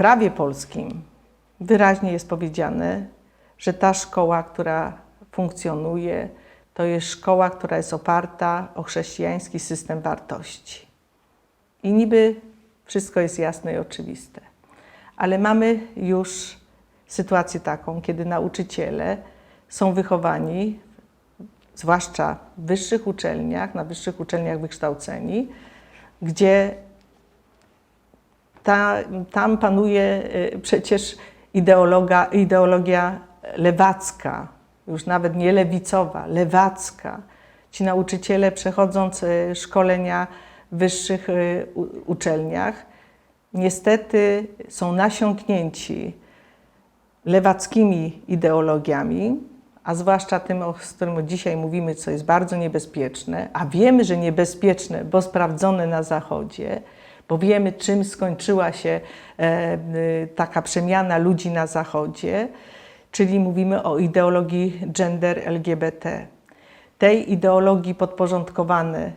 prawie polskim wyraźnie jest powiedziane, że ta szkoła, która funkcjonuje, to jest szkoła, która jest oparta o chrześcijański system wartości. I niby wszystko jest jasne i oczywiste. Ale mamy już sytuację taką, kiedy nauczyciele są wychowani, zwłaszcza w wyższych uczelniach, na wyższych uczelniach wykształceni, gdzie ta, tam panuje y, przecież ideologia lewacka, już nawet nie lewicowa, lewacka. Ci nauczyciele przechodząc y, szkolenia w wyższych y, uczelniach, niestety są nasiąknięci lewackimi ideologiami, a zwłaszcza tym, o którym dzisiaj mówimy, co jest bardzo niebezpieczne, a wiemy, że niebezpieczne, bo sprawdzone na Zachodzie, bo wiemy, czym skończyła się e, y, taka przemiana ludzi na Zachodzie, czyli mówimy o ideologii gender LGBT. Tej ideologii podporządkowany,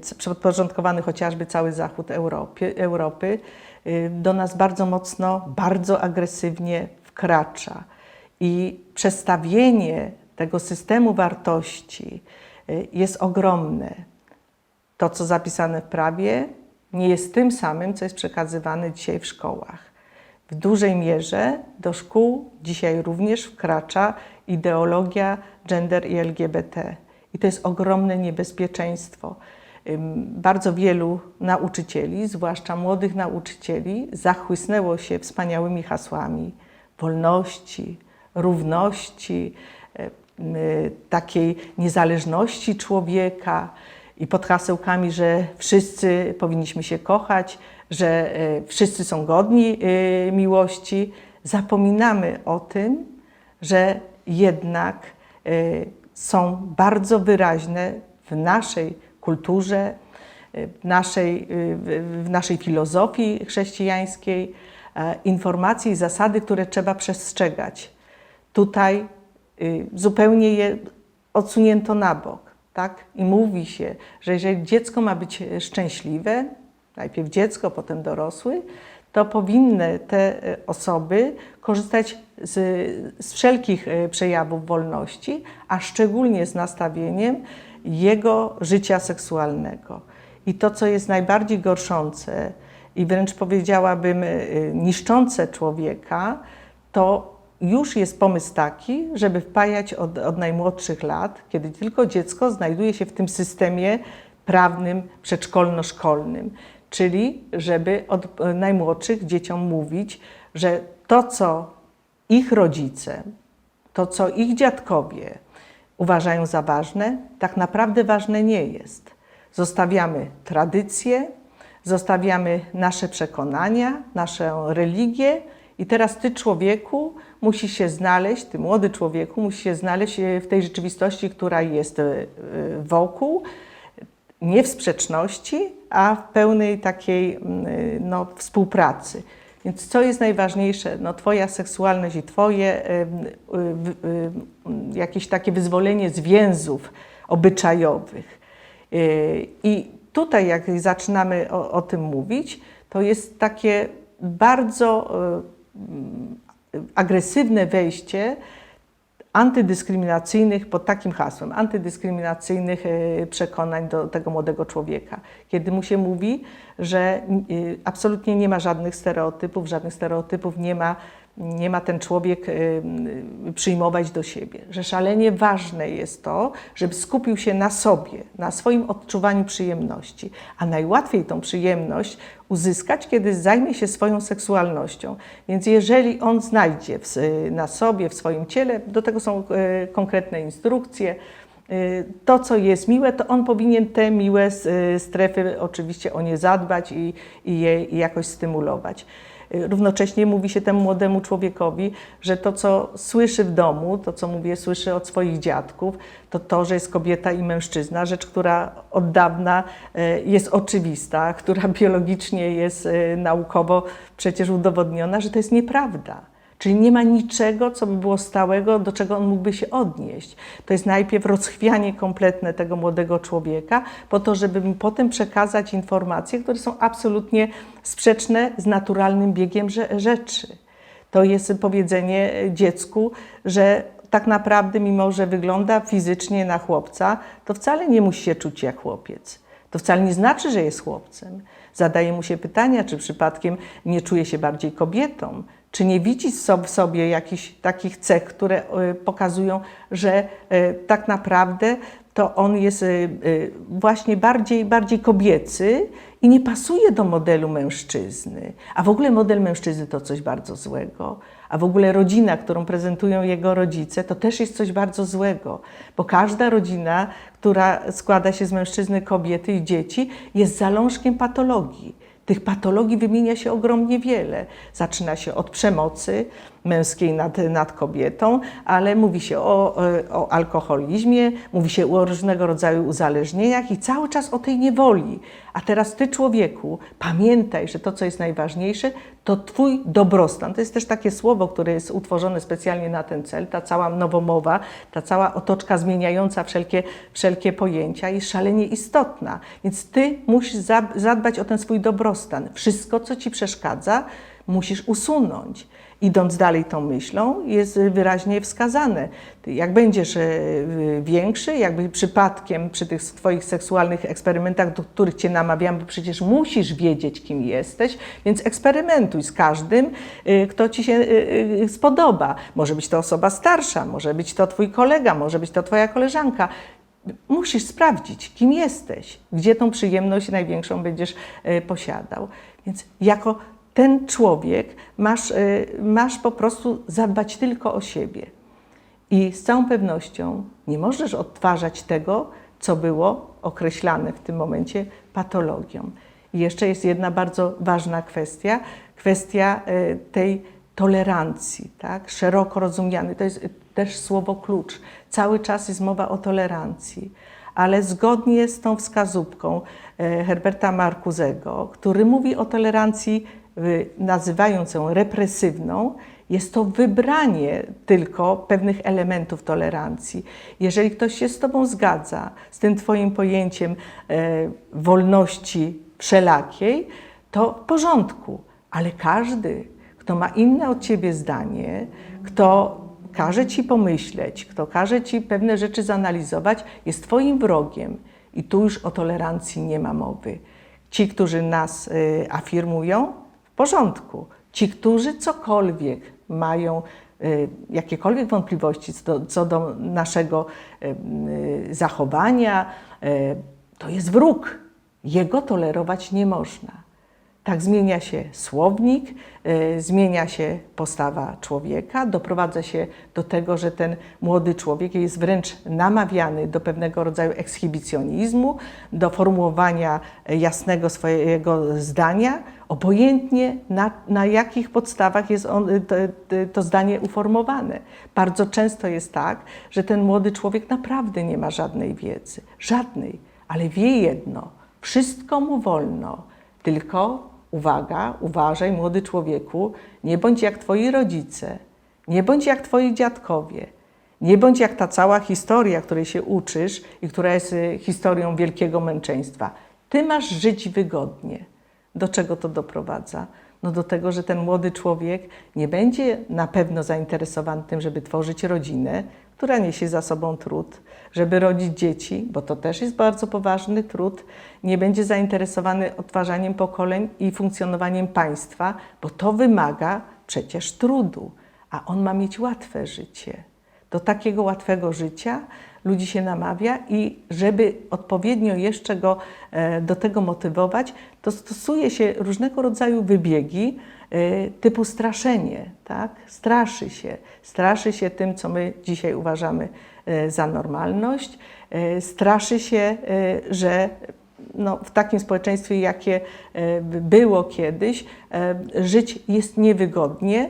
c- podporządkowany chociażby cały zachód Europy, Europy do nas bardzo mocno, bardzo agresywnie wkracza. I przestawienie tego systemu wartości jest ogromne. To, co zapisane w prawie, nie jest tym samym, co jest przekazywane dzisiaj w szkołach. W dużej mierze do szkół dzisiaj również wkracza ideologia gender i LGBT. I to jest ogromne niebezpieczeństwo. Bardzo wielu nauczycieli, zwłaszcza młodych nauczycieli, zachłysnęło się wspaniałymi hasłami wolności, równości, m, takiej niezależności człowieka i pod hasełkami, że wszyscy powinniśmy się kochać, że e, wszyscy są godni e, miłości. Zapominamy o tym, że jednak e, są bardzo wyraźne w naszej kulturze, w naszej, w- naszej filozofii chrześcijańskiej informacje i zasady, które trzeba przestrzegać. Tutaj zupełnie je odsunięto na bok. Tak? I mówi się, że jeżeli dziecko ma być e, szczęśliwe, najpierw dziecko, potem dorosły, to powinny te e, osoby korzystać z, z wszelkich e, przejawów wolności, a szczególnie z nastawieniem jego życia seksualnego. I to, co jest najbardziej gorszące i wręcz powiedziałabym y, niszczące człowieka, to już jest pomysł taki, żeby wpajać od, od najmłodszych lat, kiedy tylko dziecko znajduje się w tym systemie prawnym przedszkolno-szkolnym. Czyli żeby od e, najmłodszych dzieciom mówić, że to, co ich rodzice, to, co ich dziadkowie uważają za ważne, tak naprawdę ważne nie jest. Zostawiamy tradycje, zostawiamy nasze przekonania, naszą religię i teraz ty, człowieku, musisz się znaleźć, ty, młody człowieku, musisz się znaleźć e, w tej rzeczywistości, która jest e, e, wokół, nie w sprzeczności, a w pełnej takiej no, współpracy. Więc co jest najważniejsze? No, twoja seksualność i twoje jakieś takie wyzwolenie z więzów obyczajowych. I tutaj, jak zaczynamy o, o tym mówić, to jest takie bardzo y, agresywne wejście antydyskryminacyjnych pod takim hasłem, antydyskryminacyjnych e, przekonań do tego młodego człowieka. Kiedy mu się mówi, że y, absolutnie nie ma żadnych stereotypów, żadnych stereotypów nie ma, nie ma ten człowiek y, y, przyjmować do siebie. Że szalenie ważne jest to, żeby skupił się na sobie, na swoim odczuwaniu przyjemności. A najłatwiej tą przyjemność uzyskać, kiedy zajmie się swoją seksualnością. Więc jeżeli on znajdzie na sobie, w swoim ciele, do tego są e, konkretne instrukcje, to, co jest miłe, to on powinien te miłe e, strefy oczywiście o nie zadbać i, i je jakoś stymulować. E, Równocześnie mówi się temu młodemu człowiekowi, że to, co słyszy w domu, to, co mówię, słyszy od swoich dziadków, to to, że jest kobieta i mężczyzna, rzecz, która od dawna jest oczywista, która biologicznie jest naukowo przecież udowodniona, że to jest nieprawda. Czyli nie ma niczego, co by było stałego, do czego on mógłby się odnieść. To jest najpierw rozchwianie kompletne tego młodego człowieka, po to, żeby mu potem przekazać informacje, które są absolutnie sprzeczne z naturalnym biegiem rze- rzeczy. To jest powiedzenie dziecku, że tak naprawdę, mimo że wygląda fizycznie na chłopca, to wcale nie musi się czuć jak chłopiec. To wcale nie znaczy, że jest chłopcem. Zadaje mu się pytania, czy przypadkiem nie czuje się bardziej kobietą, czy nie widzi w sobie jakichś takich cech, które y, pokazują, że y, tak naprawdę to on jest y, właśnie bardziej, bardziej kobiecy i nie pasuje do modelu mężczyzny. A w ogóle model mężczyzny to coś bardzo złego. A w ogóle rodzina, którą prezentują jego rodzice, to też jest coś bardzo złego, bo każda rodzina, która składa się z mężczyzny, kobiety i dzieci, jest zalążkiem patologii. Tych patologii wymienia się ogromnie wiele. Zaczyna się od przemocy męskiej nad, nad kobietą, ale mówi się o, o alkoholizmie, mówi się o różnego rodzaju uzależnieniach i cały czas o tej niewoli. A teraz ty, człowieku, pamiętaj, że to, co jest najważniejsze, to twój dobrostan. To jest też takie słowo, które jest utworzone specjalnie na ten cel. Ta cała nowomowa, ta cała otoczka zmieniająca wszelkie, wszelkie pojęcia jest szalenie istotna. Więc ty musisz za- zadbać o ten swój dobrostan. Wszystko, co ci przeszkadza, musisz usunąć. Idąc dalej tą myślą, jest wyraźnie wskazane. Jak będziesz e, większy, jakby przypadkiem przy tych Twoich seksualnych eksperymentach, do których Cię namawiam, bo przecież musisz wiedzieć, kim jesteś, więc eksperymentuj z każdym, e, kto Ci się e, spodoba. Może być to osoba starsza, może być to Twój kolega, może być to Twoja koleżanka. Musisz sprawdzić, kim jesteś, gdzie tą przyjemność największą będziesz posiadał. Więc jako ten człowiek masz, e, masz po prostu zadbać tylko o siebie. I z całą pewnością nie możesz odtwarzać tego, co było określane w tym momencie patologią. I jeszcze jest jedna bardzo ważna kwestia, kwestia e, tej tolerancji, tak? szeroko rozumiany. To jest też słowo klucz. Cały czas jest mowa o tolerancji, ale zgodnie z tą wskazówką e, Herberta Marcuzego, który mówi o tolerancji, nazywając ją represywną, jest to wybranie tylko pewnych elementów tolerancji. Jeżeli ktoś się z Tobą zgadza, z tym Twoim pojęciem e, wolności wszelakiej, to w porządku, ale każdy, kto ma inne od Ciebie zdanie, kto każe Ci pomyśleć, kto każe Ci pewne rzeczy zanalizować, jest Twoim wrogiem. I tu już o tolerancji nie ma mowy. Ci, którzy nas y, afirmują, w porządku. Ci, którzy cokolwiek mają, y, jakiekolwiek wątpliwości co do, co do naszego y, zachowania, y, to jest wróg. Jego tolerować nie można. Tak zmienia się słownik, y, zmienia się postawa człowieka, doprowadza się do tego, że ten młody człowiek jest wręcz namawiany do pewnego rodzaju ekshibicjonizmu, do formułowania jasnego swojego zdania, obojętnie na, na jakich podstawach jest on, y, to, to zdanie uformowane. Bardzo często jest tak, że ten młody człowiek naprawdę nie ma żadnej wiedzy, żadnej, ale wie jedno, wszystko mu wolno, tylko uwaga, uważaj, młody człowieku, nie bądź jak twoi rodzice, nie bądź jak twoi dziadkowie, nie bądź jak ta cała historia, której się uczysz i która jest y, historią wielkiego męczeństwa. Ty masz żyć wygodnie. Do czego to doprowadza? No do tego, że ten młody człowiek nie będzie na pewno zainteresowany tym, żeby tworzyć rodzinę, która niesie za sobą trud, żeby rodzić dzieci, bo to też jest bardzo poważny trud, nie będzie zainteresowany odtwarzaniem pokoleń i funkcjonowaniem państwa, bo to wymaga przecież trudu, a on ma mieć łatwe życie. Do takiego łatwego życia ludzi się namawia i żeby odpowiednio jeszcze go e, do tego motywować, to stosuje się różnego rodzaju wybiegi e, typu straszenie, tak? Straszy się, straszy się tym, co my dzisiaj uważamy e, za normalność, straszy się, że no, w takim społeczeństwie, jakie było kiedyś, żyć jest niewygodnie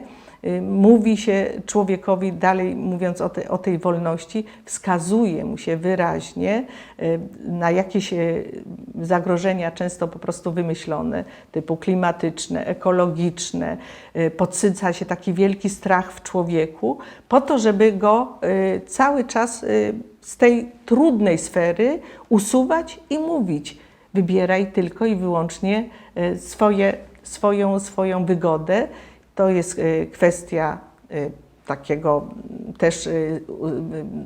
mówi się człowiekowi, dalej mówiąc o, te, o tej wolności, wskazuje mu się wyraźnie y, na jakieś y, zagrożenia, często po prostu wymyślone, typu klimatyczne, ekologiczne. Y, Podsyca się taki wielki strach w człowieku, po to, żeby go y, cały czas y, z tej trudnej sfery usuwać i mówić. Wybieraj tylko i wyłącznie y, swoje, swoją, swoją wygodę. To jest y, kwestia y, takiego mm, też y,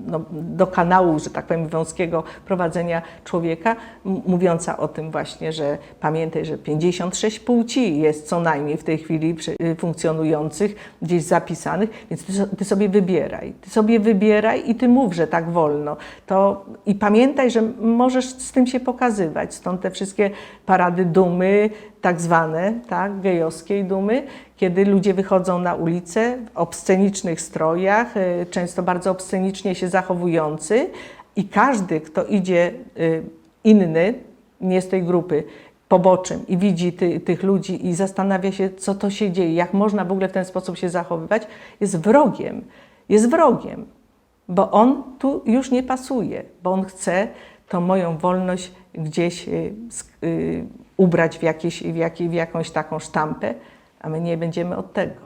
no, do kanału, że tak powiem, wąskiego prowadzenia człowieka, mówiąca o tym właśnie, że pamiętaj, że 56 płci jest co najmniej w tej chwili funkcjonujących, gdzieś zapisanych, więc ty, ty sobie wybieraj. Ty sobie wybieraj i ty mów, że tak wolno. To, I pamiętaj, że możesz z tym się pokazywać. Stąd te wszystkie parady dumy, tak zwane, tak, gejowskiej dumy, kiedy ludzie wychodzą na ulicę w obscenicznych strojach, y, często bardzo obscenicznie się zachowujący i każdy, kto idzie y, inny, nie z tej grupy, poboczem i widzi ty, tych ludzi i zastanawia się, co to się dzieje, jak można w ogóle w ten sposób się zachowywać, jest wrogiem. Jest wrogiem, bo on tu już nie pasuje, bo on chce tą moją wolność gdzieś y, ubrać w, jakieś, w, jakiej, w jakąś taką sztampę, a my nie będziemy od tego.